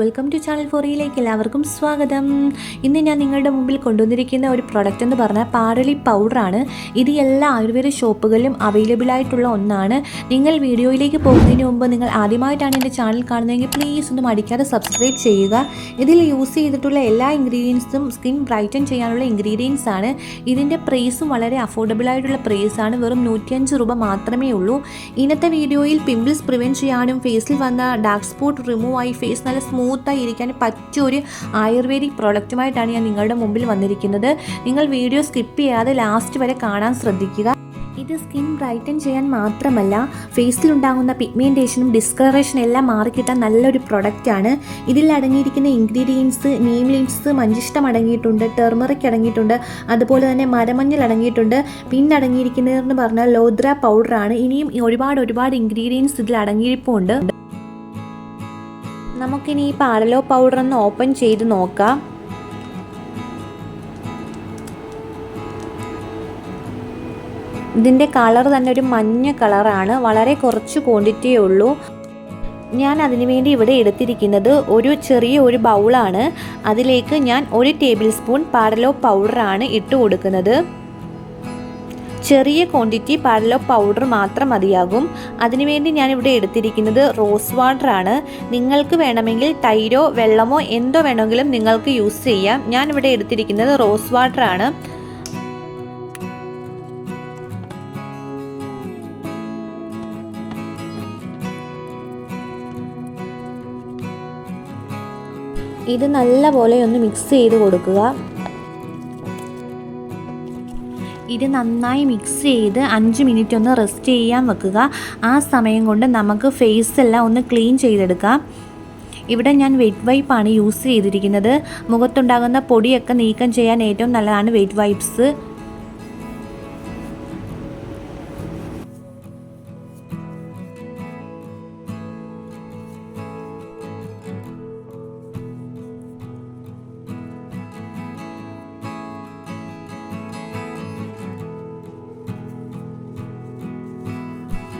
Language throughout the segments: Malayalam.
വെൽക്കം ടു ചാനൽ ഫോറിയിലേക്ക് എല്ലാവർക്കും സ്വാഗതം. ഇന്ന് ഞാൻ നിങ്ങളുടെ മുമ്പിൽ കൊണ്ടുവന്നിരിക്കുന്ന ഒരു പ്രൊഡക്റ്റ് എന്ന് പറഞ്ഞാൽ പാടലി പൗഡറാണ് ഇത് എല്ലാ ആയുർവേദ ഷോപ്പുകളിലും അവൈലബിൾ ആയിട്ടുള്ള ഒന്നാണ്. നിങ്ങൾ വീഡിയോയിലേക്ക് പോകുന്നതിന് മുമ്പ് നിങ്ങൾ ആദ്യമായിട്ടാണ് എന്റെ ചാനൽ കാണുന്നതെങ്കിൽ പ്ലീസ് ഒന്ന് മടിക്കാതെ സബ്സ്ക്രൈബ് ചെയ്യുക. ഇതിൽ യൂസ് ചെയ്തിട്ടുള്ള എല്ലാ ഇൻഗ്രീഡിയൻസും സ്കിൻ ബ്രൈറ്റൻ ചെയ്യാനുള്ള ഇൻഗ്രീഡിയൻസ് ആണ്. ഇതിന്റെ പ്രൈസും വളരെ അഫോർഡബിൾ ആയിട്ടുള്ള പ്രൈസ് ആണ്. വെറും നൂറ്റിയഞ്ച് രൂപ മാത്രമേ ഉള്ളൂ. ഇന്നത്തെ വീഡിയോയിൽ പിമ്പിൾസ് പ്രിവെന്റ് ചെയ്യാനും ഫേസിൽ വന്ന ഡാർക്ക് സ്പോട്ട് റിമൂവ് ആയി ഫേസ് നല്ല സ്മൂത്തായി ഇരിക്കാൻ പറ്റിയ ഒരു ആയുർവേദിക് പ്രോഡക്റ്റുമായിട്ടാണ് ഞാൻ നിങ്ങളുടെ മുമ്പിൽ വന്നിരിക്കുന്നത്. നിങ്ങൾ വീഡിയോ സ്കിപ്പ് ചെയ്യാതെ ലാസ്റ്റ് വരെ കാണാൻ ശ്രദ്ധിക്കുക. ഇത് സ്കിൻ ബ്രൈറ്റൻ ചെയ്യാൻ മാത്രമല്ല ഫേസിലുണ്ടാകുന്ന പിഗ്മെന്റേഷനും ഡിസ്കളറേഷനും എല്ലാം മാറിക്കിട്ടാൻ നല്ലൊരു പ്രൊഡക്റ്റാണ് ഇതിൽ അടങ്ങിയിരിക്കുന്ന ഇൻഗ്രീഡിയൻസ് നീം ലീവ്സ് മഞ്ചിഷ്ടം അടങ്ങിയിട്ടുണ്ട് ടെർമറിക് അടങ്ങിയിട്ടുണ്ട് അതുപോലെ തന്നെ മരമഞ്ഞൾ അടങ്ങിയിട്ടുണ്ട്. പിന്നെ അടങ്ങിയിരിക്കുന്നതെന്ന് പറഞ്ഞാൽ ലോദ്ര പൗഡറാണ് ഇനിയും ഒരുപാട് ഒരുപാട് ഇൻഗ്രീഡിയൻസ് ഇതിൽ അടങ്ങിയിരിപ്പുണ്ട്. നമുക്കിനി ഈ പാരലോ പൗഡർ ഒന്ന് ഓപ്പൺ ചെയ്ത് നോക്കാം. ഇതിന്റെ കളർ തന്നെ ഒരു മഞ്ഞ കളറാണ് വളരെ കുറച്ച് ക്വാണ്ടിറ്റിയേ ഉള്ളൂ. ഞാൻ അതിനു വേണ്ടി ഇവിടെ എടുത്തിരിക്കുന്നത് ഒരു ചെറിയ ഒരു ബൗളാണ് അതിലേക്ക് ഞാൻ ഒരു ടേബിൾ സ്പൂൺ പാരലോ പൗഡറാണ് ഇട്ട് കൊടുക്കുന്നത്. ചെറിയ ക്വാണ്ടിറ്റി പാരലോ പൗഡർ മാത്രം മതിയാകും. അതിനുവേണ്ടി ഞാനിവിടെ എടുത്തിരിക്കുന്നത് റോസ് വാട്ടർ ആണ്. നിങ്ങൾക്ക് വേണമെങ്കിൽ തൈരോ വെള്ളമോ എന്തോ വേണമെങ്കിലും നിങ്ങൾക്ക് യൂസ് ചെയ്യാം. ഞാൻ ഇവിടെ എടുത്തിരിക്കുന്നത് റോസ് വാട്ടർ ആണ്. ഇത് നല്ലപോലെ ഒന്ന് മിക്സ് ചെയ്ത് കൊടുക്കുക. ഇത് നന്നായി മിക്സ് ചെയ്ത് അഞ്ച് മിനിറ്റ് ഒന്ന് റെസ്റ്റ് ചെയ്യാൻ വെക്കുക. ആ സമയം കൊണ്ട് നമുക്ക് ഫേസ് എല്ലാം ഒന്ന് ക്ലീൻ ചെയ്തെടുക്കാം. ഇവിടെ ഞാൻ വെറ്റ് വൈപ്പാണ് യൂസ് ചെയ്തിരിക്കുന്നത്. മുഖത്തുണ്ടാകുന്ന പൊടിയൊക്കെ നീക്കം ചെയ്യാൻ ഏറ്റവും നല്ലതാണ് വെറ്റ് വൈപ്സ്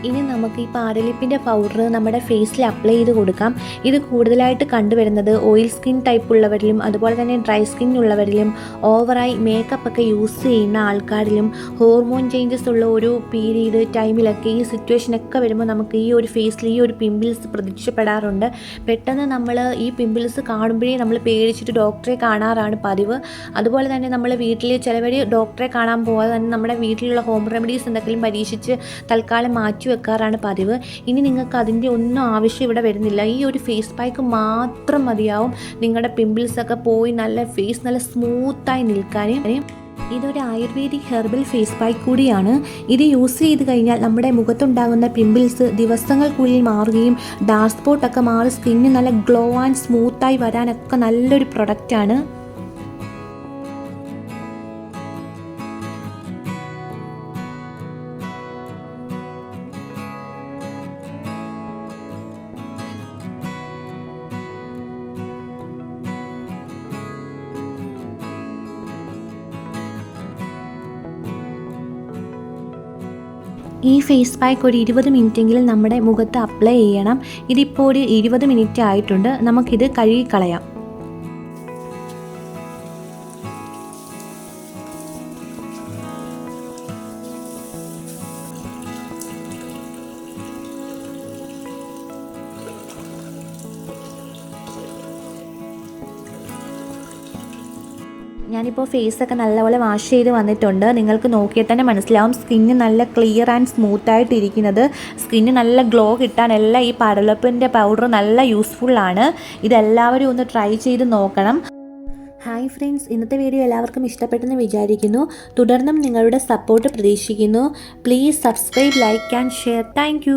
ഇനി നമുക്ക് ഈ പാരലിപ്പിന്റെ പൗഡർ നമ്മുടെ ഫേസിൽ അപ്ലൈ ചെയ്ത് കൊടുക്കാം. ഇത് കൂടുതലായിട്ട് കണ്ടുവരുന്നത് ഓയിൽ സ്കിൻ ടൈപ്പ് ഉള്ളവരിലും അതുപോലെ തന്നെ ഡ്രൈ സ്കിൻ ഉള്ളവരിലും ഓവറായി മേക്കപ്പ് ഒക്കെ യൂസ് ചെയ്യുന്ന ആൾക്കാരിലും ഹോർമോൺ ചേഞ്ചസ് ഉള്ള ഒരു പീരീഡ് ടൈമിലൊക്കെ ഈ സിറ്റുവേഷൻ ഒക്കെ വരുമ്പോൾ നമുക്ക് ഈ ഒരു ഫേസിൽ ഈ ഒരു പിമ്പിൾസ് പ്രത്യക്ഷപ്പെടാറുണ്ട്. പെട്ടെന്ന് നമ്മൾ ഈ പിമ്പിൾസ് കാണുമ്പോഴേ നമ്മൾ പേടിച്ചിട്ട് ഡോക്ടറെ കാണാറാണ് പതിവ്. അതുപോലെ തന്നെ നമ്മൾ വീട്ടിൽ ചിലവർ ഡോക്ടറെ കാണാൻ പോകാതെ തന്നെ നമ്മുടെ വീട്ടിലുള്ള ഹോം റെമഡീസ് എന്തെങ്കിലും പരീക്ഷിച്ച് തൽക്കാലം മാറ്റി വെക്കാറാണ് പതിവ്. ഇനി നിങ്ങൾക്ക് അതിന്റെ ഒന്നും ആവശ്യം ഇവിടെ വരുന്നില്ല. ഈ ഒരു ഫേസ് പാക്ക് മാത്രം മതിയാവും നിങ്ങളുടെ പിമ്പിൾസൊക്കെ പോയി നല്ല ഫേസ് നല്ല സ്മൂത്തായി നിൽക്കാൻ ഇതൊരു ആയുർവേദിക് ഹെർബൽ ഫേസ് പാക്ക് കൂടിയാണ്. ഇത് യൂസ് ചെയ്ത് കഴിഞ്ഞാൽ നമ്മുടെ മുഖത്തുണ്ടാകുന്ന പിമ്പിൾസ് ദിവസങ്ങൾക്കുള്ളിൽ മാറുകയും ഡാർക്ക് സ്പോട്ടൊക്കെ മാറി സ്കിന്ന് നല്ല ഗ്ലോ ആൻഡ് സ്മൂത്തായി വരാനൊക്കെ നല്ലൊരു പ്രൊഡക്റ്റാണ് ഈ ഫേസ് പാക്ക് ഒരു ഇരുപത് മിനിറ്റെങ്കിലും നമ്മുടെ മുഖത്ത് അപ്ലൈ ചെയ്യണം. ഇതിപ്പോൾ ഒരു ഇരുപത് മിനിറ്റ് ആയിട്ടുണ്ട്. നമുക്കിത് കഴുകിക്കളയാം. ഞാനിപ്പോൾ ഫേസൊക്കെ നല്ലപോലെ വാഷ് ചെയ്ത് വന്നിട്ടുണ്ട്. നിങ്ങൾക്ക് നോക്കിയാൽ തന്നെ മനസ്സിലാവും. സ്കിന്ന് നല്ല ക്ലിയർ ആൻഡ് സ്മൂത്ത് ആയിട്ടിരിക്കുന്നത്. സ്കിന്ന് നല്ല ഗ്ലോ കിട്ടാനെല്ലാം ഈ പടലപ്പിന്റെ പൗഡർ നല്ല യൂസ്ഫുള്ളാണ് ഇതെല്ലാവരും ഒന്ന് ട്രൈ ചെയ്ത് നോക്കണം. ഹായ് ഫ്രണ്ട്സ് ഇന്നത്തെ വീഡിയോ എല്ലാവർക്കും ഇഷ്ടപ്പെട്ടെന്ന് വിചാരിക്കുന്നു. തുടർന്നും നിങ്ങളുടെ സപ്പോർട്ട് പ്രതീക്ഷിക്കുന്നു. Please subscribe like and share. Thank